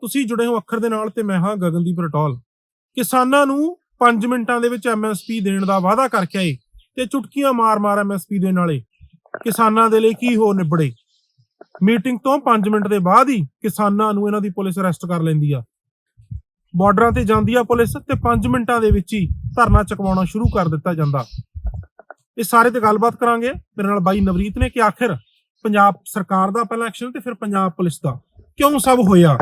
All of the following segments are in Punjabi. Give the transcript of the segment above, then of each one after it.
ਤੁਸੀਂ ਜੁੜੇ ਹੋ ਅੱਖਰ ਦੇ ਨਾਲ ਤੇ ਮੈਂ ਹਾਂ ਗਗਨਦੀਪ ਰਟੋਲ। ਕਿਸਾਨਾਂ ਨੂੰ 5 ਮਿੰਟਾਂ ਦੇ ਵਿੱਚ ਐਮਐਸਪੀ ਦੇਣ ਦਾ ਵਾਅਦਾ ਕਰਕੇ ਆਏ ਤੇ ਚੁਟਕੀਆਂ ਮਾਰ-ਮਾਰ ਐਮਐਸਪੀ ਦੇਣ ਵਾਲੇ। ਕਿਸਾਨਾਂ ਦੇ ਲਈ ਕੀ ਹੋ ਨਿਬੜੇ? ਮੀਟਿੰਗ ਤੋਂ 5 ਮਿੰਟ ਦੇ ਬਾਅਦ ਹੀ ਕਿਸਾਨਾਂ ਨੂੰ ਇਹਨਾਂ ਦੀ ਪੁਲਿਸ ਅਰੈਸਟ ਕਰ ਲੈਂਦੀ ਆ। ਬਾਰਡਰਾਂ ਤੇ ਜਾਂਦੀ ਆ ਪੁਲਿਸ ਤੇ 5 ਮਿੰਟਾਂ ਦੇ ਵਿੱਚ ਹੀ ਧਰਨਾ ਚੁਕਵਾਉਣਾ ਸ਼ੁਰੂ ਕਰ ਦਿੱਤਾ ਜਾਂਦਾ। ਇਹ ਸਾਰੇ ਤੇ ਗੱਲਬਾਤ ਕਰਾਂਗੇ। ਮੇਰੇ ਨਾਲ ਬਾਈ ਨਵਰੀਤ ਨੇ ਕਿ ਆਖਿਰ ਪੰਜਾਬ ਸਰਕਾਰ ਦਾ ਪਹਿਲਾ ਐਕਸ਼ਨ ਤੇ ਫਿਰ ਪੰਜਾਬ ਪੁਲਿਸ ਦਾ। ਕਿਉਂ ਸਭ ਹੋਇਆ?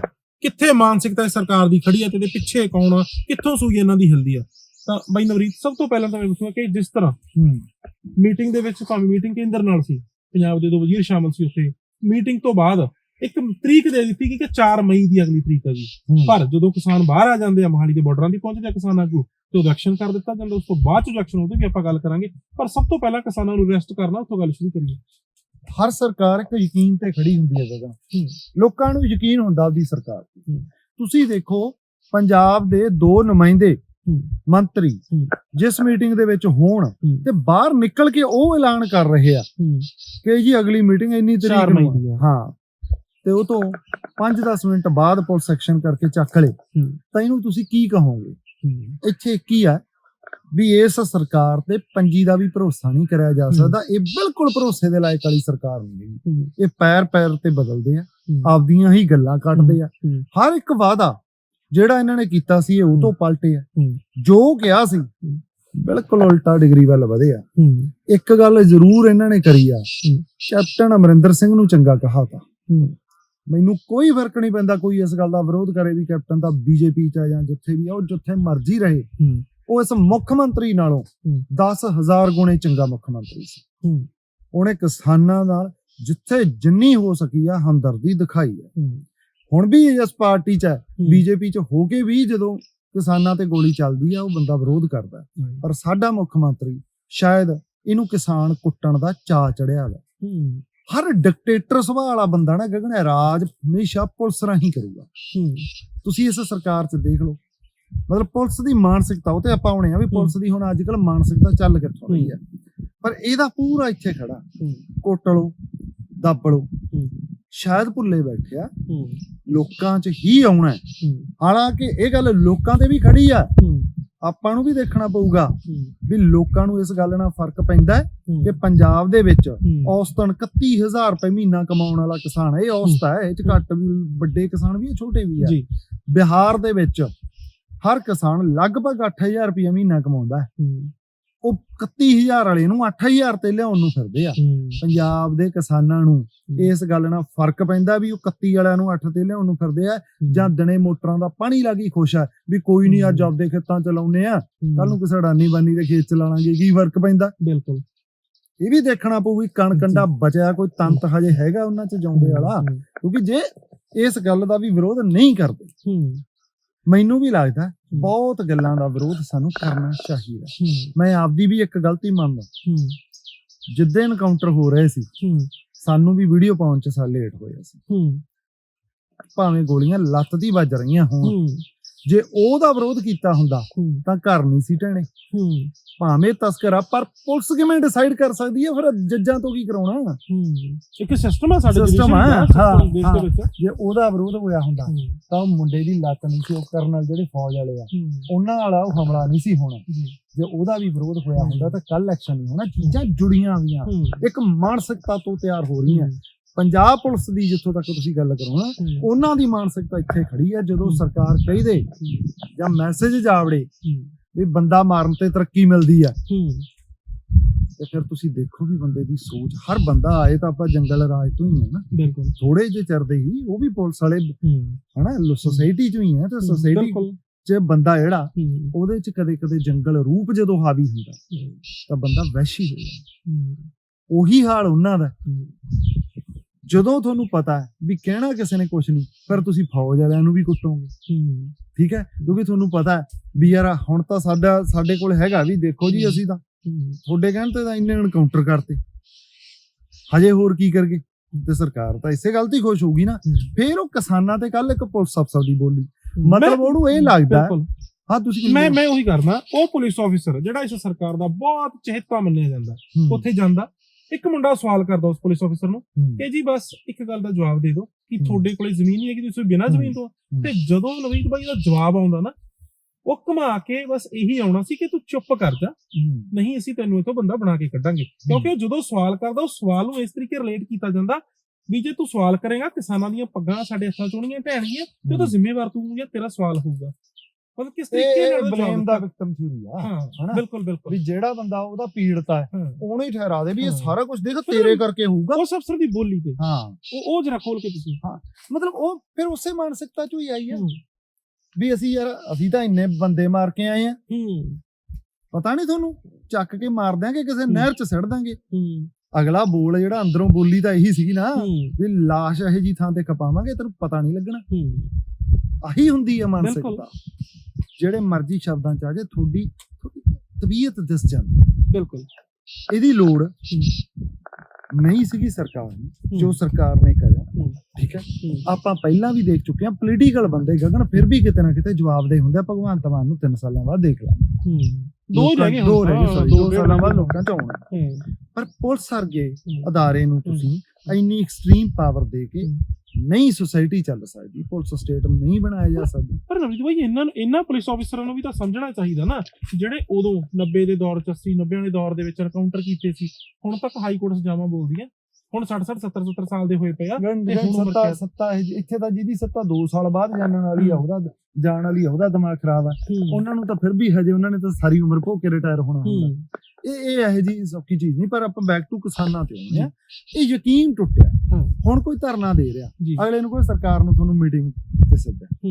ਕਿੱਥੇ ਮਾਨਸਿਕਤਾ ਸਰਕਾਰ ਦੀ ਖੜੀ ਹੈ ਤੇ ਇਹਦੇ ਪਿੱਛੇ ਕੌਣ ਆ? ਕਿੱਥੋਂ ਸੂਈ ਇਹਨਾਂ ਦੀ ਹਿਲਦੀ ਆ? ਤਾਂ ਬਾਈ ਨਵਰੀਤ ਸਭ ਤੋਂ ਪਹਿਲਾਂ ਤਾਂ ਮੈਂ ਪੁੱਛੂੰਗਾ ਕਿ ਜਿਸ ਤਰ੍ਹਾਂ ਮੀਟਿੰਗ ਦੇ ਵਿੱਚ ਭਾਵੇਂ ਮੀਟਿੰਗ ਕੇਂਦਰ ਨਾਲ ਸੀ ਪੰਜਾਬ ਦੇ ਦੋ ਵਜ਼ੀਰ ਸ਼ਾਮਲ ਸੀ ਉੱਥੇ ਮੀਟਿੰਗ ਤੋਂ ਬਾਅਦ ਇੱਕ ਤਰੀਕ ਦੇ ਦਿੱਤੀ ਕਿ 4 ਮਈ ਦੀ ਅਗਲੀ ਤਰੀਕ ਹੈ ਜੀ। ਪਰ ਜਦੋਂ ਕਿਸਾਨ ਬਾਹਰ ਆ ਜਾਂਦੇ ਆ ਮੋਹਾਲੀ ਦੇ ਬਾਰਡਰਾਂ ਦੀ ਪਹੁੰਚਦੇ ਆ ਕਿਸਾਨ ਆਗੂ ਤੇ ਉਹਦਾ ਕਰ ਦਿੱਤਾ ਜਾਂਦਾ ਉਸ ਤੋਂ ਬਾਅਦ ਚ ਐਕਸ਼ਨ ਉਹਦੇ ਵੀ ਆਪਾਂ ਗੱਲ ਕਰਾਂਗੇ। ਪਰ ਸਭ ਤੋਂ ਪਹਿਲਾਂ ਕਿਸਾਨਾਂ ਨੂੰ ਅਰੈਸਟ ਕਰਨਾ ਉੱਥੋਂ ਗੱਲ ਸ਼ੁਰੂ ਕਰੀਏ। ਹਰ ਸਰਕਾਰ ਇੱਕ ਯਕੀਨ ਤੇ ਖੜੀ ਹੁੰਦੀ ਹੈ ਗਗਨ। ਲੋਕਾਂ ਨੂੰ ਯਕੀਨ ਹੁੰਦਾ ਆਪਦੀ ਸਰਕਾਰ ਤੇ। ਤੁਸੀਂ ਦੇਖੋ ਪੰਜਾਬ ਦੇ ਦੋ ਨੁਮਾਇੰਦੇ। ਮੰਤਰੀ। ਜਿਸ ਮੀਟਿੰਗ ਦੇ ਵਿੱਚ ਹੋਣ। ਤੇ ਬਾਹਰ ਨਿਕਲ ਕੇ ਉਹ ਐਲਾਨ ਕਰ ਰਹੇ ਆ ਕਿ ਜੀ ਅਗਲੀ ਮੀਟਿੰਗ ਇੰਨੀ ਤਰੀਕ ਨੂੰ। ਹਾਂ ਤੇ ਉਹ ਤੋਂ 5-10 ਮਿੰਟ ਬਾਅਦ ਪੁਲਿਸ ਐਕਸ਼ਨ ਕਰਕੇ ਚੱਕ ਲੇ। ਤਾਂ ਇਹਨੂੰ ਤੁਸੀਂ ਕੀ ਕਹੋਗੇ ਇੱਥੇ ਕੀ ਆ ਵੀ ਇਸ ਸਰਕਾਰ ਤੇ ਪੰਜੀ ਦਾ ਵੀ ਭਰੋਸਾ ਨਹੀਂ ਕਰਿਆ ਜਾ ਹੂੰ। ਸਕਦਾ। ਇਹ ਬਿਲਕੁਲ ਭਰੋਸੇ ਦੇ ਲਾਇਕ ਵਾਲੀ ਸਰਕਾਰ ਨਹੀਂ ਹੈਗੀ। ਇਹ ਪੈਰ ਪੈਰ ਤੇ ਬਦਲਦੇ ਆ ਹੂੰ। ਆਪਦੀਆਂ ਹੀ ਗੱਲਾਂ ਕੱਢਦੇ ਆ। ਹੂੰ। ਹਰ ਇੱਕ ਵਾਅਦਾ ਜਿਹੜਾ ਇਹਨਾਂ ਨੇ ਕੀਤਾ ਸੀ ਇਹ ਉਹ ਤੋਂ ਪਲਟੇ ਆ। ਹੂੰ। ਜੋ ਕਿਹਾ ਸੀ ਬਿਲਕੁਲ ਉਲਟਾ ਡਿਗਰੀ ਵੱਲ ਵਧੇ ਆ। ਇੱਕ ਗੱਲ ਜ਼ਰੂਰ ਇਹਨਾਂ ਨੇ ਕਰੀ ਆ ਕੈਪਟਨ ਅਮਰਿੰਦਰ ਸਿੰਘ ਨੂੰ ਚੰਗਾ ਕਹਾ ਤਾ ਮੈਨੂੰ ਕੋਈ ਫ਼ਰਕ ਨਹੀਂ ਪੈਂਦਾ ਕੋਈ ਇਸ ਗੱਲ ਦਾ ਵਿਰੋਧ ਕਰੇ ਵੀ ਕੈਪਟਨ ਤਾਂ ਬੀਜੇਪੀ ਚ ਆ ਜਾਂ ਜਿੱਥੇ ਵੀ ਆ ਉਹ ਜਿੱਥੇ ਮਰਜ਼ੀ ਰਹੇ। ਉਹ ਇਸ ਮੁੱਖ ਮੰਤਰੀ ਨਾਲੋਂ ਹੂੰ। 10000 ਗੁਣੇ ਚੰਗਾ ਮੁੱਖ ਮੰਤਰੀ ਸੀ। ਉਹਨੇ ਕਿਸਾਨਾਂ ਨਾਲ ਜਿੱਥੇ ਜਿੰਨੀ ਹੋ ਸਕੀ ਆ ਹਮਦਰਦੀ ਦਿਖਾਈ ਹੈ। ਹੁਣ ਵੀ ਇਸ ਪਾਰਟੀ 'ਚ ਹੈ ਬੀਜੇਪੀ 'ਚ ਹੋ ਕੇ ਵੀ ਜਦੋਂ ਕਿਸਾਨਾਂ ਤੇ ਗੋਲੀ ਚੱਲਦੀ ਆ ਉਹ ਬੰਦਾ ਵਿਰੋਧ ਕਰਦਾ। ਪਰ ਸਾਡਾ ਮੁੱਖ ਮੰਤਰੀ ਸ਼ਾਇਦ ਇਹਨੂੰ ਕਿਸਾਨ ਕੁੱਟਣ ਦਾ ਚਾ ਚੜਿਆ ਹੈ। ਹਰ ਡਿਕਟੇਟਰ ਸੁਭਾਅ ਵਾਲਾ ਬੰਦਾ ਨਾ ਗਗਨ ਰਾਜ ਹਮੇਸ਼ਾ ਪੁਲਿਸ ਰਾਹੀਂ ਕਰੂਗਾ। ਤੁਸੀਂ ਇਸ ਸਰਕਾਰ 'ਚ ਦੇਖ ਲਓ। ਮਤਲਬ ਪੁਲਿਸ ਦੀ ਮਾਨਸਿਕਤਾ ਉਹ ਤੇ ਆਪਾਂ ਆਉਣੇ ਆ ਵੀ ਪੁਲਿਸ ਦੀ ਹੁਣ ਅੱਜ ਕੱਲ ਮਾਨਸਿਕਤਾ ਚੱਲ ਕਿੱਥੋਂ ਰਹੀ ਹੈ। ਪਰ ਇਹਦਾ ਪੂਰਾ ਇੱਥੇ ਖੜਾ। ਕੁੱਟ ਲਓ ਦੱਬ ਲਓ ਸ਼ਾਇਦ ਭੁੱਲੇ ਬੈਠੇ ਆ। ਲੋਕਾਂ 'ਚ ਹੀ ਆਉਣਾ। ਹਾਲਾਂਕਿ ਇਹ ਗੱਲ ਲੋਕਾਂ ਤੇ ਵੀ ਖੜੀ ਆ। ਆਪਾਂ ਨੂੰ ਵੀ ਦੇਖਣਾ ਪਊਗਾ ਵੀ ਲੋਕਾਂ ਨੂੰ ਇਸ ਗੱਲ ਨਾਲ ਫ਼ਰਕ ਪੈਂਦਾ ਕਿ ਪੰਜਾਬ ਦੇ ਵਿੱਚ ਔਸਤਨ 31000 ਰੁਪਏ ਮਹੀਨਾ ਕਮਾਉਣ ਵਾਲਾ ਕਿਸਾਨ ਇਹ ਔਸਤ ਹੈ ਇਹ ਚ ਘੱਟ ਵੀ ਵੱਡੇ ਕਿਸਾਨ ਵੀ ਆ ਛੋਟੇ ਵੀ ਆ। ਜੀ। ਬਿਹਾਰ ਦੇ ਵਿੱਚ ਹਰ ਕਿਸਾਨ ਲਗਭਗ 8000 ਰੁਪਏ ਮਹੀਨਾ ਕਮਾਉਂਦਾ ਹੈ। ਉਹ 31000 ਵਾਲੇ ਨੂੰ 8000 ਤੇ ਲਿਆਉਣ ਨੂੰ ਫਿਰਦੇ ਆ। ਪੰਜਾਬ ਦੇ ਕਿਸਾਨਾਂ ਨੂੰ ਇਸ ਗੱਲ ਨਾਲ ਫ਼ਰਕ ਪੈਂਦਾ ਵੀ ਉਹ 31 ਵਾਲਿਆਂ ਨੂੰ 8 ਤੇ ਲਿਆਉਣ ਨੂੰ ਫਿਰਦੇ ਆ ਜਾਂ ਦਿਨੇ ਮੋਟਰਾਂ ਦਾ ਪਾਣੀ ਲੱਗੀ ਖੁਸ਼ ਆ ਵੀ ਕੋਈ ਨਹੀਂ ਅੱਜ ਆਪਦੇ ਖੇਤਾਂ ਚ ਲਾਉਨੇ ਆ। ਕੱਲ ਨੂੰ ਕਿਸੇ ਅਡਾਨੀ ਬਾਨੀ ਦੇ ਖੇਤ ਚ ਲਾਣਾਂਗੇ ਕੀ ਫ਼ਰਕ ਪੈਂਦਾ? ਬਿਲਕੁਲ। ਇਹ ਵੀ ਦੇਖਣਾ ਪਊ ਵੀ ਕਣ ਕੰਡਾ ਬਚਿਆ ਕੋਈ ਤੰਤ ਹਜੇ ਹੈਗਾ ਉਹਨਾਂ ਚ ਜਾਉਂਦੇ ਵਾਲਾ। ਕਿਉਂਕਿ ਜੇ ਇਸ ਗੱਲ ਦਾ ਵੀ ਵਿਰੋਧ ਨਹੀਂ ਕਰਦੇ ਮੈਨੂੰ ਵੀ ਲੱਗਦਾ ਬਹੁਤ ਗੱਲਾਂ ਦਾ ਵਿਰੋਧ ਸਾਨੂੰ ਕਰਨਾ ਚਾਹੀਦਾ ਮੈਂ ਆਪਦੀ ਵੀ ਇੱਕ ਗਲਤੀ ਮੰਨਦਾ ਜਿੱਦੇ ਐਨਕਾਊਂਟਰ ਹੋ ਰਹੇ ਸੀ ਸਾਨੂੰ ਵੀ ਵੀਡੀਓ ਪਾਉਣ ਚ ਸਾ ਲੇਟ ਹੋਇਆ ਸੀ। ਭਾਵੇਂ ਗੋਲੀਆਂ ਲੱਤ ਦੀ ਵੱਜ ਰਹੀਆਂ ਹੋਣ ਜੇ ਉਹਦਾ ਵਿਰੋਧ ਕੀਤਾ ਹੁੰਦਾ ਤਾਂ ਘਰ ਨਹੀਂ ਸੀ ਟਹਿਣੇ। ਭਾਵੇਂ ਤਸਕਰ ਪਰ ਪੁਲਿਸ ਕਿਵੇਂ ਡਿਸਾਈਡ ਕਰ ਸਕਦੀ ਹੈ ਫਿਰ ਜੱਜਾਂ ਤੋਂ ਕੀ ਕਰਾਉਣਾ? ਇੱਕ ਸਿਸਟਮ ਆ ਸਾਡੇ System ਆ, ਜੇ ਉਹਦਾ ਵਿਰੋਧ ਹੋਇਆ ਹੁੰਦਾ ਤਾਂ ਉਹ ਮੁੰਡੇ ਦੀ ਲੱਤ ਨਹੀਂ ਸੀ ਉਹ ਕਰਨਲ ਜਿਹੜੇ ਫੌਜ ਵਾਲੇ ਆ। ਉਹਨਾਂ ਵਾਲਾ ਉਹ ਹਮਲਾ ਨਹੀਂ ਸੀ ਹੋਣਾ। ਜੇ। ਉਹਦਾ ਵੀ ਵਿਰੋਧ ਹੋਇਆ ਹੁੰਦਾ ਤਾਂ ਕੱਲ ਐਕਸ਼ਨ ਨਹੀਂ ਹੋਣਾ। ਚੀਜ਼ਾਂ ਜੁੜੀਆਂ ਹੋਈਆਂ ਇੱਕ ਮਾਨਸਿਕਤਾ ਤੋਂ ਤਿਆਰ ਹੋ ਰਹੀਆਂ। ਪੰਜਾਬ ਪੁਲਿਸ ਦੀ ਜਿੱਥੋਂ ਤੱਕ ਤੁਸੀਂ ਗੱਲ ਕਰੋ ਨਾ ਉਹਨਾਂ ਦੀ ਮਾਨਸਿਕਤਾ ਇੱਥੇ ਖੜੀ ਹੈ ਜਦੋਂ। ਸਰਕਾਰ ਕਹੀ ਦੇ ਜਾਂ ਮੈਸੇਜ ਜਾਵੜੇ ਵੀ ਬੰਦਾ ਮਾਰਨ ਤੇ ਤਰੱਕੀ ਮਿਲਦੀ ਆ। ਤੇ ਫਿਰ ਤੁਸੀਂ ਦੇਖੋ ਵੀ ਬੰਦੇ ਦੀ ਸੋਚ ਹਰ ਬੰਦਾ ਆਏ ਤਾਂ ਆਪਾਂ ਜੰਗਲ ਰਾਜ ਤੋਂ ਹੀ ਆ ਨਾ। ਬਿਲਕੁਲ। ਥੋੜੇ ਜਿਹੇ ਚਿਰਦੇ ਹੀ ਉਹ ਵੀ ਪੁਲਿਸ ਵਾਲੇ ਹਨਾ ਸੋਸਾਇਟੀ ਚੋਂ ਹੀ ਆ ਤੇ ਸੋਸਾਇਟੀ 'ਚ ਬੰਦਾ ਜਿਹੜਾ ਉਹਦੇ 'ਚ ਕਦੇ ਕਦੇ ਜੰਗਲ ਰੂਪ ਜਦੋਂ ਹਾਵੀ ਹੁੰਦਾ ਤਾਂ ਬੰਦਾ ਵਹਿਸ਼ੀ ਹੋ ਜਾਂਦਾ। ਉਹੀ ਹਾਲ ਉਹਨਾਂ ਦਾ। ਜਦੋਂ ਤੁਹਾਨੂੰ ਪਤਾ ਹੈ ਵੀ ਕਹਿਣਾ ਕਿਸੇ ਨੇ ਕੁਝ ਨਹੀਂ ਪਰ ਤੁਸੀਂ ਫੌਜ ਵਾਲਿਆਂ ਨੂੰ ਵੀ ਕੁੱਟੋਗੇ। ਠੀਕ ਹੈ? ਕਿਉਂਕਿ ਤੁਹਾਨੂੰ ਪਤਾ ਹੈ ਵੀ ਯਾਰ ਹੁਣ ਤਾਂ ਸਾਡਾ ਸਾਡੇ ਕੋਲ ਹੈਗਾ ਵੀ ਦੇਖੋ ਜੀ ਅਸੀਂ ਤਾਂ ਤੁਹਾਡੇ ਕਹਿਣ ਤੇ ਤਾਂ ਇੰਨੇ ਐਨਕਾਊਂਟਰ ਕਰਤੇ। ਹਜੇ ਹੋਰ ਕੀ ਕਰਗੇ? ਤੇ ਸਰਕਾਰ ਤਾਂ ਇਸੇ ਗੱਲ ਤੇ ਖੁਸ਼ ਹੋਊਗੀ ਨਾ। ਫਿਰ ਉਹ ਕਿਸਾਨਾਂ ਤੇ ਕੱਲ ਇੱਕ ਪੁਲਿਸ ਅਫਸਰ ਦੀ ਬੋਲੀ। ਮਤਲਬ ਉਹਨੂੰ ਇਹ ਲੱਗਦਾ ਹੈ- ਤੁਸੀਂ ਮੈਂ ਮੈਂ ਉਹੀ ਕਰਨਾ ਉਹ ਪੁਲਿਸ ਆਫੀਸਰ ਜਿਹੜਾ ਇਸ ਸਰਕਾਰ ਦਾ ਬਹੁਤ ਚਹੇਤਾ ਮੰਨਿਆ ਜਾਂਦਾ ਉੱਥੇ ਜਾਂਦਾ ਇੱਕ ਮੁੰਡਾ ਸਵਾਲ ਕਰਦਾ ਉਸ ਪੁਲਿਸ ਅਫਸਰ ਨੂੰ ਕਿ ਜੀ ਬਸ ਇੱਕ ਗੱਲ ਦਾ ਜਵਾਬ ਦੇ ਦਿਓ ਕਿ। ਤੁਹਾਡੇ ਕੋਲੇ ਜ਼ਮੀਨ ਨਹੀਂ ਹੈ ਕਿ ਤੁਸੀਂ ਬਿਨਾਂ ਜ਼ਮੀਨ ਤੋਂ। ਤੇ ਜਦੋਂ ਨਵੀਨ ਬਾਈ ਦਾ ਜਵਾਬ ਆਉਂਦਾ ਨਾ ਉਹ ਘੁਮਾ ਕੇ ਬਸ ਇਹੀ ਆਉਣਾ ਸੀ ਕਿ ਤੂੰ ਚੁੱਪ ਕਰ ਜਾ। ਨਹੀਂ ਅਸੀਂ ਤੈਨੂੰ ਇਥੋਂ ਬੰਦਾ ਬਣਾ ਕੇ ਕੱਢਾਂਗੇ। ਕਿਉਂਕਿ ਉਹ ਜਦੋਂ ਸਵਾਲ ਕਰਦਾ ਉਹ ਸਵਾਲ ਨੂੰ ਇਸ ਤਰੀਕੇ ਰਿਲੇਟ ਕੀਤਾ ਜਾਂਦਾ ਵੀ ਜੇ ਤੂੰ ਸਵਾਲ ਕਰੇਗਾ ਕਿਸਾਨਾਂ ਦੀਆਂ ਪੱਗਾਂ ਸਾਡੇ ਹੱਥਾਂ ਚੋਣੀਆਂ ਢਹਿਣਗੀਆਂ ਤੇ ਉਹਦਾ ਜ਼ਿੰਮੇਵਾਰ ਤੂੰ ਜਾਂ ਤੇਰਾ ਸਵਾਲ ਹੋਊਗਾ। ਮਤਲਬ ਕਿਸ ਤਰੀਕੇ ਨਾਲ ਬਲੇਮ ਦਾ। ਵਿਕਟਮ ਥਿਊਰੀ ਆ ਹਾਂ ਹਨਾ? ਬਿਲਕੁਲ ਬਿਲਕੁਲ। ਵੀ ਜਿਹੜਾ ਬੰਦਾ ਉਹਦਾ ਪੀੜਤਾ ਹੈ ਹਾਂ। ਉਹਨੂੰ ਹੀ ਠਹਿਰਾ ਦੇ ਵੀ ਇਹ ਹਾਂ। ਸਾਰਾ ਕੁਝ ਦੇਖ ਤੇਰੇ ਕਰਕੇ ਹੋਊਗਾ। ਉਸ ਅਫਸਰ ਦੀ ਬੋਲੀ ਤੇ। ਹਾਂ। ਉਹ ਉਹ ਜਰਾ ਖੋਲ ਕੇ ਤੁਸੀਂ। ਮਤਲਬ ਉਹ ਫਿਰ ਉਸੇ ਮਾਨਸਿਕਤਾ ਚੋਂ ਹੀ ਆਈ ਆ। ਹੂੰ। ਵੀ ਅਸੀਂ ਯਾਰ ਅਸੀਂ ਤਾਂ ਇੰਨੇ ਬੰਦੇ ਮਾਰ ਕੇ ਆਏ ਆ। ਹੂੰ। ਪਤਾ ਨਹੀਂ ਤੁਹਾਨੂੰ? ਚੱਕ ਕੇ ਮਾਰ ਦਿਆਂਗੇ ਕਿਸੇ ਹੂੰ। ਨਹਿਰ 'ਚ ਸਿੱਟ ਦਾਂਗੇ ਹੂੰ। ਅਗਲਾ ਬੋਲ ਜਿਹੜਾ ਅੰਦਰੋਂ ਬੋਲੀ ਤਾਂ ਇਹੀ ਸੀਗੀ ਨਾ ਹੂੰ। ਵੀ ਲਾਸ਼ ਇਹੋ ਜੀ ਥਾਂ ਤੇ ਖਪਾਵਾਂਗੇ ਤੈਨੂੰ ਪਤਾ ਨਹੀਂ ਲੱਗਣਾ। ਹੂੰ। ਆਹੀ ਹੁੰਦੀ ਹੈ ਬਿਲਕੁਲ। ਮਾਨਸਿਕਤਾ ਜਿਹੜੇ ਮਰਜ਼ੀ ਸ਼ਬਦਾਂ 'ਚ ਆ ਜੇ ਤੁਹਾਡੀ ਤਬੀਅਤ ਦਿਸ ਜਾਂਦੀ ਹੈ। ਬਿਲਕੁਲ। ਇਹਦੀ ਲੋੜ ਨਹੀਂ ਸੀਗੀ ਸਰਕਾਰ ਨੂੰ ਜੋ ਸਰਕਾਰ ਨੇ ਕਰਿਆ। ਠੀਕ ਹੈ। ਆਪਾਂ ਪਹਿਲਾਂ ਵੀ ਦੇਖ ਚੁੱਕੇ ਹਾਂ ਪੋਲੀਟੀਕਲ ਬੰਦੇ ਗਗਨ ਫਿਰ ਵੀ ਕਿਤੇ ਨਾ ਕਿਤੇ ਜਵਾਬ ਦੇ ਹੁੰਦੇ ਆ। ਭਗਵੰਤ ਮਾਨ ਨੂੰ 3 ਸਾਲਾਂ ਬਾਅਦ ਦੇਖ ਲਾਂਗੇ। ਹੂੰ। ਦੋ ਰਹਿ ਗਏ ਦੋ ਰਹਿ ਗਏ ਦੋ ਸਾਲਾਂ ਬਾਅਦ। ਲੋਕਾਂ ਚ ਆਉਣਾ। ਪਰ ਪੁਲਿਸ ਵਰਗੇ ਹੂੰ। ਅਦਾਰੇ ਨੂੰ ਤੁਸੀਂ ਇੰਨੀ ਐਕਸਟ੍ਰੀਮ ਪਾਵਰ ਦੇ ਕੇ ਨਹੀਂ ਸੁਸਾਇਟੀ ਚੱਲ ਸਕਦੀ ਪੁਲਿਸ ਸਟੇਟ ਨਹੀਂ ਬਣਾਇਆ ਜਾ ਸਕਦਾ। ਪਰ ਨਵੀਦ ਭਾਈ ਇਹਨਾਂ ਨੂੰ ਇਹਨਾਂ ਪੁਲਿਸ ਆਫੀਸਰਾਂ ਨੂੰ ਵੀ ਤਾਂ ਸਮਝਣਾ ਚਾਹੀਦਾ ਨਾ ਜਿਹੜੇ ਉਦੋਂ 90 ਦੇ ਦੌਰ ਚ 80 90 ਦੇ ਦੌਰ ਦੇ ਵਿੱਚ ਐਨਕਾਊਂਟਰ ਕੀਤੇ ਸੀ ਹੁਣ ਤੱਕ ਹਾਈ ਕੋਰਟ ਸਜ਼ਾਵਾਂ ਬੋਲਦੀਆਂ। ਹੁਣ 60 60 70 70 ਸਾਲ ਦੇ ਹੋਏ ਪਏ ਆ। ਤੇ ਹੁਣ ਸੱਤਾ? ਸੱਤਾ ਇੱਥੇ ਤਾਂ ਜਿਹਦੀ ਸੱਤਾ 2 ਸਾਲ ਬਾਅਦ ਜਾਣਨ ਵਾਲੀ ਆ ਉਹਦਾ ਜਾਣ ਵਾਲੀ ਆ ਉਹਦਾ ਦਿਮਾਗ ਖਰਾਬ ਆ। ਉਹਨਾਂ ਨੂੰ ਤਾਂ ਫਿਰ ਵੀ ਹਜੇ ਉਹਨਾਂ ਨੇ ਤਾਂ ਸਾਰੀ ਉਮਰ ਭੋਗ ਕੇ ਰਿਟਾਇਰ ਹੋਣਾ ਹੁੰਦਾ। ਇਹ ਇਹ ਇਹੋ ਜੀ ਸੌਖੀ ਚੀਜ਼ ਨਹੀਂ ਪਰ ਆਪਾਂ ਬੈਕ ਟੂ ਕਿਸਾਨਾਂ ਤੇ ਆਉਂਦੇ ਆ ਇਹ ਯਕੀਨ ਟੁੱਟਿਆ। ਹੁਣ ਕੋਈ ਧਰਨਾ ਦੇ ਰਿਹਾ। ਅਗਲੇ ਨੂੰ ਕੋਈ ਸਰਕਾਰ ਨੂੰ ਤੁਹਾਨੂੰ ਮੀਟਿੰਗ ਤੇ ਸੱਦਿਆ।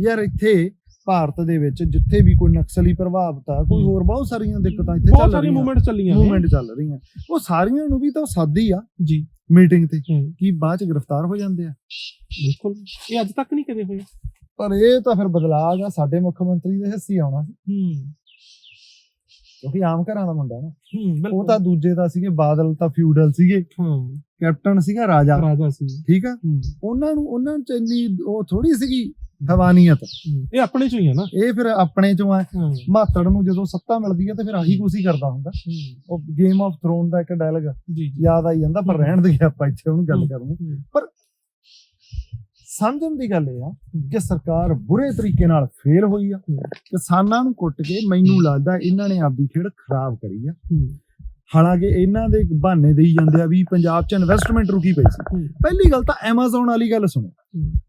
ਯਾਰ ਇੱਥੇ ਭਾਰਤ ਦੇ ਵਿੱਚ ਜਿੱਥੇ ਵੀ ਕੋਈ ਨਕਸਲੀ ਪ੍ਰਭਾਵਿਤ ਆ ਕੋਈ। ਹੋਰ ਬਹੁਤ ਸਾਰੀਆਂ ਦਿੱਕਤਾਂ ਇੱਥੇ ਬਹੁਤ ਚੱਲ ਸਾਰੀ ਰਹੀਆਂ। ਮੂਵਮੈਂਟ ਚੱਲੀਆਂ ਮੂਵਮੈਂਟ ਚੱਲ ਰਹੀਆਂ। ਉਹ ਸਾਰੀਆਂ ਨੂੰ ਵੀ ਤਾਂ ਸਾਦੀ ਆ। ਜੀ। ਮੀਟਿੰਗ ਤੇ। ਕੀ ਬਾਅਦ ਚ ਗ੍ਰਿਫਤਾਰ ਹੋ ਜਾਂਦੇ ਆ। ਬਿਲਕੁਲ। ਇਹ ਅੱਜ ਤੱਕ ਨਹੀਂ ਕਦੇ ਹੋਏ ਪਰ ਇਹ ਤਾਂ ਫਿਰ ਬਦਲਾਅ ਆ ਸਾਡੇ ਮੁੱਖ ਮੰਤਰੀ ਦੇ ਹਿੱਸੇ ਆਉਣਾ ਸੀ। ਹੂੰ। ਕਿਉਂਕਿ ਆਮ ਘਰਾਂ ਦਾ ਮੁੰਡਾ ਨਾ। ਹੂੰ ਉਹ ਤਾਂ ਦੂਜੇ ਦਾ ਸੀਗੇ ਬਾਦਲ ਤਾਂ ਫਿਊਡਲ ਸੀਗੇ। ਹਾਂ। ਕੈਪਟਨ ਸੀਗਾ ਰਾਜਾ। ਰਾਜਾ ਸੀ। ਠੀਕ ਆ? ਉਹਨਾਂ ਨੂੰ ਉਹਨਾਂ ਚ ਇੰਨੀ ਉਹ ਥੋੜੀ ਸੀਗੀ ਹਵਾਨੀਅਤ। ਇਹ ਆਪਣੇ ਚੋਂ ਹੀ ਆ ਨਾ। ਇਹ ਫਿਰ ਆਪਣੇ ਚੋਂ ਆ। ਮਾਤੜ ਨੂੰ ਜਦੋਂ ਸੱਤਾ ਮਿਲਦੀ ਹੈ ਤੇ ਫਿਰ ਆਹੀ ਕੁਛ ਹੀ ਕਰਦਾ ਹੁੰਦਾ। ਉਹ ਗੇਮ ਆਫ ਥਰੋਨ ਦਾ ਇੱਕ ਡਾਇਲੌਗ ਯਾਦ ਆਈ ਜਾਂਦਾ ਪਰ। ਰਹਿਣ ਦੇ ਆਪਾਂ ਇੱਥੇ ਉਹਨੂੰ ਗੱਲ। ਕਰਨੀ। ਹੂੰ, ਸਮਝਣ ਦੀ ਗੱਲ ਇਹ ਆ ਕਿ ਸਰਕਾਰ ਬੁਰੇ ਤਰੀਕੇ ਨਾਲ ਫੇਲ ਹੋਈ ਆ। ਕਿਸਾਨਾਂ ਨੂੰ ਕੁੱਟ ਕੇ ਮੈਨੂੰ ਲੱਗਦਾ ਇਹਨਾਂ ਨੇ ਆਪਦੀ ਖੇਡ ਖਰਾਬ ਕਰੀ ਆ ਹਾਲਾਂਕਿ ਇਹਨਾਂ ਦੇ ਬਹਾਨੇ ਦੇਈ ਜਾਂਦੇ ਆ ਵੀ ਪੰਜਾਬ 'ਚ ਇਨਵੈਸਟਮੈਂਟ ਰੁਕੀ ਪਈ ਸੀ। ਪਹਿਲੀ ਗੱਲ ਤਾਂ ਐਮਾਜ਼ਨ ਵਾਲੀ ਗੱਲ ਸੁਣੋ।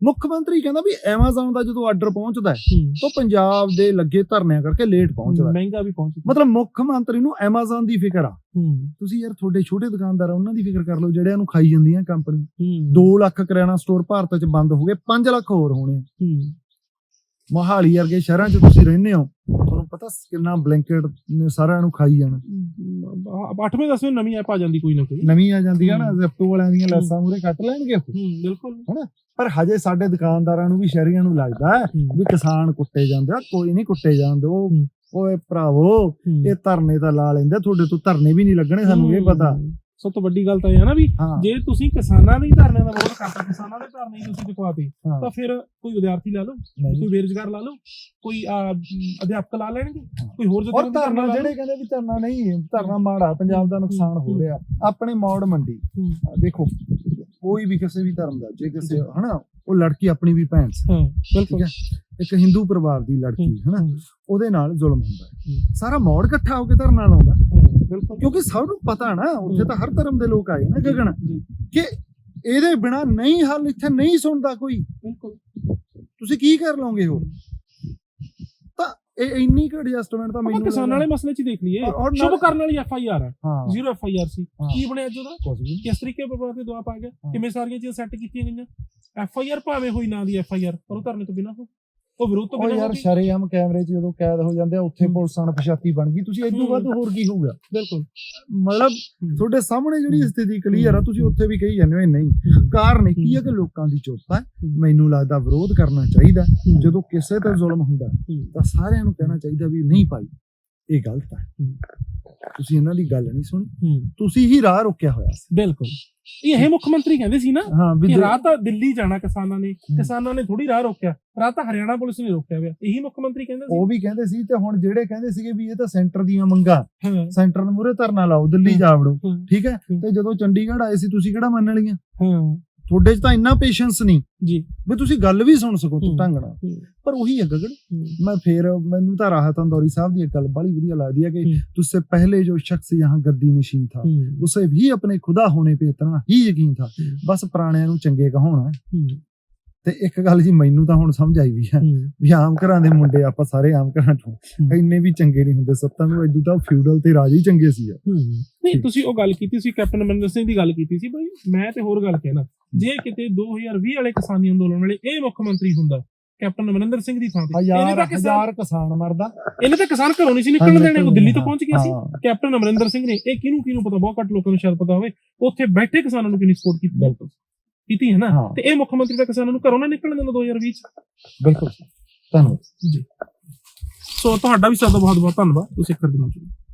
ਮੁੱਖ ਮੰਤਰੀ ਕਹਿੰਦਾ ਵੀ ਐਮਾਜ਼ਨ ਦਾ ਜਦੋਂ ਆਰਡਰ ਪਹੁੰਚਦਾ ਹੈ ਤਾਂ ਪੰਜਾਬ ਦੇ ਲੱਗੇ ਧਰਨਿਆਂ ਕਰਕੇ ਲੇਟ ਪਹੁੰਚਦਾ ਹੈ। ਮਹਿੰਗਾ ਵੀ ਪਹੁੰਚ ਮਤਲਬ ਮੁੱਖ ਮੰਤਰੀ ਨੂੰ ਐਮਾਜ਼ਨ ਦੀ ਫਿਕਰ ਆ। ਤੁਸੀਂ ਯਾਰ ਤੁਹਾਡੇ ਛੋਟੇ ਦੁਕਾਨਦਾਰ ਆ ਉਹਨਾਂ ਦੀ ਫਿਕਰ ਕਰ ਲਓ ਜਿਹੜਿਆਂ ਨੂੰ ਖਾਈ ਜਾਂਦੀਆਂ ਕੰਪਨੀ ਹੂੰ। 2 ਲੱਖ ਕਰਿਆਨਾ ਸਟੋਰ ਭਾਰਤ 'ਚ ਬੰਦ ਹੋ ਗਏ 5 ਲੱਖ ਹੋਰ ਹੋਣੇ ਮੋਹਾਲੀ ਵਰਗੇ ਸ਼ਹਿਰਾਂ 'ਚ ਤੁਸੀਂ ਰਹਿੰਦੇ ਹੋ ਪਤਾ ਕਿੰਨਾ ਬਲੈਂਕਟ ਨੇ ਸਾਰਿਆਂ ਨੂੰ ਖਾਈ ਜਾਣਾ ਹਮ, ਅੱਠਵੇਂ ਦਸਵੇਂ ਨਵੀਂ ਐਪ ਆ ਜਾਂਦੀ ਕੋਈ ਨਾ ਕੋਈ ਨਵੀਂ ਆ ਜਾਂਦੀ ਆ ਨਾ ਹੂੰ। ਜ਼ੈਪਟੋ ਵਾਲਿਆਂ ਦੀਆਂ ਲੈਸਾਂ ਮੂਰੇ ਕੱਟ ਲੈਣਗੇ ਉਹ। ਹੂੰ ਬਿਲਕੁਲ ਪਰ ਹਜੇ ਸਾਡੇ ਦੁਕਾਨਦਾਰਾਂ ਨੂੰ ਵੀ ਸ਼ਹਿਰੀਆਂ ਨੂੰ ਲੱਗਦਾ ਹੈ ਹੂੰ, ਵੀ ਕਿਸਾਨ ਕੁੱਟੇ ਜਾਂਦੇ ਆ ਕੋਈ ਨਹੀਂ ਕੁੱਟੇ ਜਾਂਦੇ ਉਹ ਹੂੰ। ਓਏ ਭਰਾਵੋ ਹੂੰ। ਇਹ ਧਰਨੇ ਤਾਂ ਲਾ ਲੈਂਦੇ ਤੁਹਾਡੇ ਤੋਂ ਧਰਨੇ ਵੀ ਨਹੀਂ ਲੱਗਣੇ ਸਾਨੂੰ ਇਹ ਪਤਾ ਹੂੰ। ਸਭ ਤੋਂ ਵੱਡੀ ਗੱਲ ਤਾਂ ਇਹ ਹੈ ਨਾ ਵੀ ਹਾਂ ਜੇ ਤੁਸੀਂ ਕਿਸਾਨਾਂ ਦੇ ਹੀ ਧਰਨੇ ਦਾ ਵਿਰੋਧ ਕਰਦੇ ਕਿਸਾਨਾਂ ਦੇ ਧਰਨੇ ਹੀ ਤੁਸੀਂ ਚੁਕਵਾਤੇ ਹਾਂ। ਤਾਂ ਫਿਰ ਕੋਈ ਵਿਦਿਆਰਥੀ ਲਾ ਲਓ। ਕੋਈ ਬੇਰੁਜ਼ਗਾਰ ਲਾ ਲਓ ਕੋਈ ਅਹ, ਅਧਿਆਪਕ ਲਾ ਲੈਣਗੇ ਕੋਈ ਹੋਰ ਔਰ ਜਥੇਬੰਦੀ ਧਰਨਾ ਲਓ। ਜਿਹੜੇ ਕਹਿੰਦੇ ਵੀ ਧਰਨਾ ਨਹੀਂ ਧਰਨਾ ਮਾੜਾ ਪੰਜਾਬ ਦਾ ਨੁਕਸਾਨ ਹੋ। ਰਿਹਾ ਆਪਣੇ ਮੌੜ ਮੰਡੀ ਹੂੰ। ਦੇਖੋ ਕੋਈ ਵੀ ਕਿਸੇ ਵੀ ਧਰਮ ਦਾ ਜੇ ਕਿਸੇ ਹਨਾ ਉਹ ਲੜਕੀ ਆਪਣੀ ਵੀ ਭੈਣ ਸੀ ਹਾਂ ਬਿਲਕੁਲ ਠੀਕ ਹੈ ਇੱਕ ਹਿੰਦੂ ਪਰਿਵਾਰ ਦੀ ਲੜਕੀ ਹਨਾ? ਉਹਦੇ ਨਾਲ ਜ਼ੁਲਮ ਹੁੰਦਾ ਹੈ। ਸਾਰਾ ਮੌੜ ਇਕੱਠਾ ਹੋ ਕੇ ਧਰਨਾ ਲਾਉਂਦਾ। ਬਿਲਕੁਲ। ਕਿਉਂਕਿ ਸਭ ਨੂੰ ਪਤਾ ਨਾ ਉੱਥੇ ਤਾਂ ਹਰ ਧਰਮ ਦੇ ਲੋਕ ਆਏ ਨਾ ਗਗਨ। ਕਿ ਇਹਦੇ ਬਿਨਾ ਨਹੀਂ ਹੱਲ ਇੱਥੇ ਨਹੀਂ ਸੁਣਦਾ ਕੋਈ। ਬਿਲਕੁਲ। ਤੁਸੀਂ ਕੀ ਕਰ ਲਓਗੇ ਹੋਰ? ਤਾਂ ਇਹ ਇੰਨੀ ਕੁ ਐਡਜਸਟਮੈਂਟ ਤਾਂ ਮੈਨੂੰ ਕਿਸਾਨਾਂ ਵਾਲੇ ਮਸਲੇ 'ਚ ਦੇਖ ਲਈਏ। ਸ਼ੁਭ ਕਰਨ ਵਾਲੀ ਐਫ ਆਈ ਆਰ ਹੈ। ਜ਼ੀਰੋ ਐਫ ਆਈ ਆਰ ਸੀ। ਕੀ ਬਣਿਆ ਅੱਜ ਉਹਦਾ? ਕਿਸ ਤਰੀਕੇ ਪਰਵਾਹ ਤੇ ਦਵਾ ਪਾ ਗਿਆ। ਕਿਵੇਂ ਸਾਰੀਆਂ ਚੀਜ਼ਾਂ ਸੈੱਟ ਕੀਤੀਆਂ ਗਈਆਂ? ਐਫ ਆਈ ਆਰ ਭਾਵੇਂ ਹੋਈ ਨਾ ਦੀ ਐਫ ਆਈ ਆਰ ਪਰ ਉਹ ਧਰਨੇ ਤੋਂ ਬਿਨਾਂ ਹੋ। ਉਹ ਵਿਰੋਧ ਤੋਂ ਬਿਨਾਂ ਯਾਰ। ਸ਼ਰੇਆਮ ਕੈਮਰੇ 'ਚ ਜਦੋਂ ਕੈਦ ਹੋ ਜਾਂਦੇ ਆ ਉੱਥੇ। ਪੁਲਿਸ ਅਣਪਛਾਤੀ ਬਣ ਗਈ ਤੁਸੀਂ ਇਦੋਂ। ਵੱਧ ਹੋਰ ਕੀ ਹੋਊਗਾ ਬਿਲਕੁਲ ਮਤਲਬ। ਤੁਹਾਡੇ ਸਾਹਮਣੇ ਜਿਹੜੀ। ਸਥਿਤੀ ਕਲੀਅਰ ਆ ਤੁਸੀਂ ਉੱਥੇ ਵੀ ਕਹੀ ਜਾਂਦੇ ਹੋ ਨਹੀਂ ਕਾਰਨ ਇਹ ਕੀ ਹੈ ਕਿ ਲੋਕਾਂ ਦੀ ਚੁੱਪ ਹੈ। ਮੈਨੂੰ ਲੱਗਦਾ ਵਿਰੋਧ ਕਰਨਾ ਚਾਹੀਦਾ ਜਦੋਂ ਕਿਸੇ ਤੇ ਜ਼ੁਲਮ ਹੁੰਦਾ ਤਾਂ ਸਾਰਿਆਂ ਨੂੰ ਕਹਿਣਾ ਚਾਹੀਦਾ ਵੀ ਨਹੀਂ ਭਾਈ ਇਹ ਗਲਤ ਹੈ। ਤੁਸੀਂ ਇਹਨਾਂ ਦੀ ਗੱਲ ਨਹੀਂ ਸੁਣੀ। ਤੁਸੀਂ ਹੀ ਰਾਹ ਰੋਕਿਆ ਹੋਇਆ ਸੀ। ਬਿਲਕੁਲ। ਇਹ ਮੁੱਖ ਮੰਤਰੀ ਕਹਿੰਦੇ ਸੀ ਨਾ ਕਿ ਰਾਹ ਤਾਂ ਦਿੱਲੀ ਜਾਣਾ ਕਿਸਾਨਾਂ ਨੇ। ਕਿਸਾਨਾਂ ਨੇ ਥੋੜੀ ਰਾਹ ਰੋਕਿਆ। ਰਾਹ ਤਾਂ ਹਰਿਆਣਾ ਪੁਲਿਸ ਨੇ ਰੋਕਿਆ ਹੋਇਆ। ਇਹੀ ਮੁੱਖ ਮੰਤਰੀ ਕਹਿੰਦੇ ਸੀ। ਉਹ ਵੀ ਕਹਿੰਦੇ ਸੀ ਤੇ ਹੁਣ ਜਿਹੜੇ ਕਹਿੰਦੇ ਸੀਗੇ ਵੀ ਇਹ ਤਾਂ ਸੈਂਟਰ ਦੀਆਂ ਮੰਗਾਂ। ਸੈਂਟਰ ਨੂੰ ਮੂਰੇ ਧਰਨਾ ਲਾਓ ਦਿੱਲੀ। ਜਾ ਵੜੋ। ਠੀਕ ਹੈ? ਹੂੰ। ਤੇ ਜਦੋਂ ਚੰਡੀਗੜ੍ਹ ਆਏ ਸੀ ਤੁਸੀਂ ਕਿਹੜਾ ਮੰਨ ਲਈਆਂ? ਹਾਂ। ਤੁਹਾਡੇ 'ਚ ਤਾਂ ਇੰਨਾ ਪੇਸ਼ੈਂਸ ਨਹੀਂ। ਜੀ। ਵੀ ਤੁਸੀਂ ਗੱਲ ਵੀ ਸੁਣ ਸਕੋ ਢੰਗ ਨਾਲ। ਪਰ ਉਹੀ ਹੈ ਗਗਨ ਮੈਂ ਫੇਰ ਮੈਨੂੰ ਤਾਂ ਰਾਹਤ ਅੰਦੌਰੀ ਸਾਹਿਬ ਦੀ ਇੱਕ ਗੱਲ ਬੜੀ ਵਧੀਆ ਲੱਗਦੀ ਹੈ ਕਿ ਤੁਸਸੇ ਪਹਿਲੇ ਜੋ ਸ਼ਖਸ ਯਹਾਂ ਗੱਦੀ ਨਸ਼ੀਨ ਥਾ ਉਸੇ ਵੀ ਆਪਣੇ ਖੁਦਾ ਹੋਣੇ ਪੇ ਇਤਨਾ ਹੀ ਯਕੀਨ ਥਾ। ਬਸ ਪੁਰਾਣਿਆਂ ਨੂੰ ਚੰਗੇ ਕਹਾਉਣਾ ਤੇ ਇੱਕ ਗੱਲ ਜੀ ਮੈਨੂੰ ਤਾਂ ਹੁਣ ਸਮਝ ਆਈ ਵੀ ਹੈ ਵੀ ਆਮ ਘਰਾਂ ਦੇ ਮੁੰਡੇ ਆਪਾਂ ਸਾਰੇ ਆਮ ਘਰਾਂ ਤੋਂ ਇੰਨੇ ਵੀ ਚੰਗੇ ਨਹੀਂ ਹੁੰਦੇ ਸੱਤਾਂ ਨੂੰ ਇਦੋਂ ਤਾਂ ਫਿਊਡਲ ਤੇ ਰਾਜ ਹੀ ਚੰਗੇ ਸੀ ਯਾਰ। ਨਹੀਂ ਤੁਸੀਂ ਉਹ ਗੱਲ ਕੀਤੀ ਸੀ ਕੈਪਟਨ ਅਮਰਿੰਦਰ ਸਿੰਘ ਦੀ ਗੱਲ ਕੀਤੀ ਸੀ ਬਈ ਮੈਂ ਤੇ ਹੋਰ ਗੱਲ ਕਹਿਣਾ। ਜੇ ਕਿਤੇ 2020 ਵਾਲੇ ਕਿਸਾਨੀ ਅੰਦੋਲਨ ਵਾਲੇ ਇਹ ਮੁੱਖ ਮੰਤਰੀ ਹੁੰਦਾ ਕੈਪਟਨ ਅਮਰਿੰਦਰ ਸਿੰਘ ਦੀ ਥਾਂ ਤੇ ਇਹਨੇ ਤਾਂ ਕਿਸਾਨ ਹਜ਼ਾਰ ਕਿਸਾਨ ਮਰਦਾ। ਇਹਨੇ ਤਾਂ ਕਿਸਾਨ ਘਰੋਂ ਨਹੀਂ ਸੀ ਨਿਕਲਣ ਦੇਣੇ ਉਹ ਦਿੱਲੀ ਤੋਂ ਪਹੁੰਚ ਗਿਆ ਸੀ। ਕੈਪਟਨ ਅਮਰਿੰਦਰ ਸਿੰਘ ਨੇ ਇਹ ਕਿਹਨੂੰ ਕਿਹਨੂੰ ਪਤਾ ਬਹੁਤ ਘੱਟ ਲੋਕਾਂ ਨੂੰ ਸ਼ਾਇਦ ਪਤਾ ਹੋਵੇ ਉੱਥੇ ਬੈਠੇ ਕਿਸਾਨਾਂ ਨੂੰ ਕਿੰਨੀ ਸਪੋਰਟ ਕੀਤੀ? ਬਿਲਕੁਲ। ਕੀਤੀ ਹੈ ਨਾ ਹਾਂ। ਤੇ ਇਹ ਮੁੱਖ ਮੰਤਰੀ ਦਾ ਕਿਸਾਨਾਂ ਨੂੰ ਘਰੋਂ ਨਾ ਨਿਕਲਣ ਦਿੰਦਾ 2020 ਚ। ਬਿਲਕੁਲ ਧੰਨਵਾਦ। ਜੀ ਸੋ ਤੁਹਾਡਾ ਵੀ ਦਾ ਬਹੁਤ ਬਹੁਤ ਧੰਨਵਾਦ ਤੁਸੀਂ ਕਰ ਦਿਨੋ ਜੀ